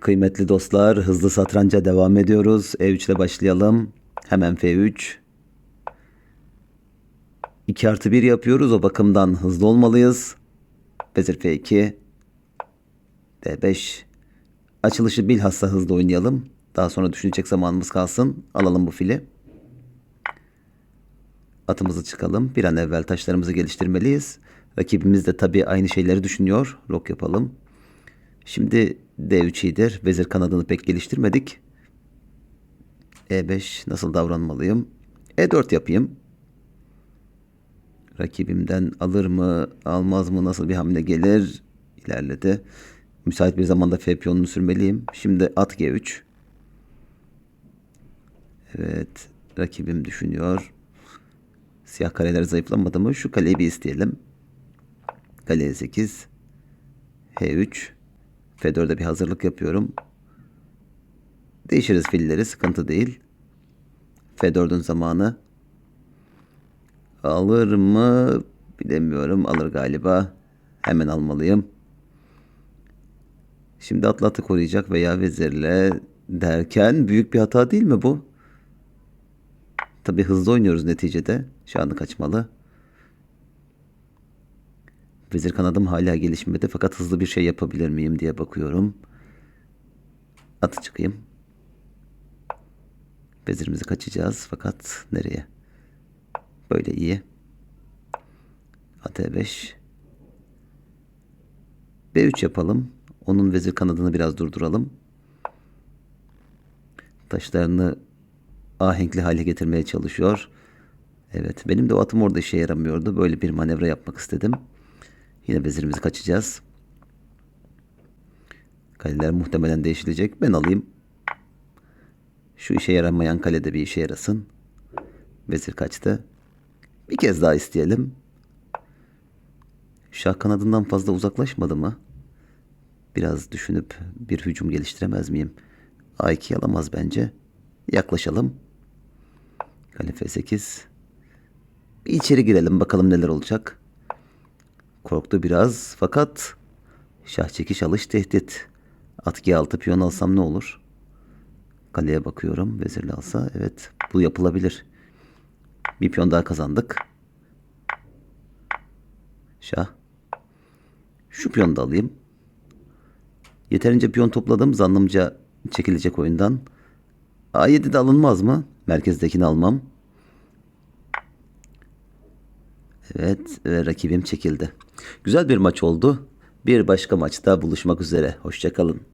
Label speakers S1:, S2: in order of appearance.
S1: Kıymetli dostlar, hızlı satranca devam ediyoruz. E3 ile başlayalım. Hemen F3. 2 artı 1 yapıyoruz. O bakımdan hızlı olmalıyız. Vezir F2. D5. Açılışı bilhassa hızlı oynayalım. Daha sonra düşünecek zamanımız kalsın. Alalım bu fili. Atımızı çıkalım. Bir an evvel taşlarımızı geliştirmeliyiz. Rakibimiz de tabii aynı şeyleri düşünüyor. Rok yapalım. Şimdi D3 iyidir. Vezir kanadını pek geliştirmedik. E5 nasıl davranmalıyım? E4 yapayım. Rakibimden alır mı, almaz mı, nasıl bir hamle gelir? İlerledi. Müsait bir zamanda F piyonunu sürmeliyim. Şimdi at G3. Evet, rakibim düşünüyor. Siyah kareler zayıflamadı mı? Şu kaleyi bir isteyelim. Kale 8. H3. F4'e bir hazırlık yapıyorum. Değişiriz filleri sıkıntı değil. F4'ün zamanı. Alır mı? Bilemiyorum. Alır galiba. Hemen almalıyım. Şimdi atlatı koruyacak veya vezirle derken büyük bir hata değil mi bu? Tabi hızlı oynuyoruz neticede. Şanı kaçmalı. Vezir kanadım hala gelişmedi fakat hızlı bir şey yapabilir miyim diye bakıyorum. Atı çıkayım. Vezirimizi kaçacağız fakat nereye? Böyle iyi. At E5. B3 yapalım. Onun vezir kanadını biraz durduralım. Taşlarını ahenkli hale getirmeye çalışıyor. Evet benim de o atım orada işe yaramıyordu. Böyle bir manevra yapmak istedim. Yine vezirimizi kaçacağız. Kaleler muhtemelen değişilecek. Ben alayım. Şu işe yaramayan kalede bir işe yarasın. Vezir kaçtı. Bir kez daha isteyelim. Şah kanadından fazla uzaklaşmadı mı? Biraz düşünüp bir hücum geliştiremez miyim? A2 alamaz bence. Yaklaşalım. Kale F8. Bir içeri girelim bakalım neler olacak. Korktu biraz fakat şah çekiş alış tehdit. At G6 piyon alsam ne olur? Kaleye bakıyorum. Vezirle alsa evet bu yapılabilir. Bir piyon daha kazandık. Şah. Şu piyonu da alayım. Yeterince piyon topladım. Zannımca çekilecek oyundan. A7'de alınmaz mı? Merkezdekini almam. Evet ve rakibim çekildi. Güzel bir maç oldu. Bir başka maçta buluşmak üzere. Hoşçakalın.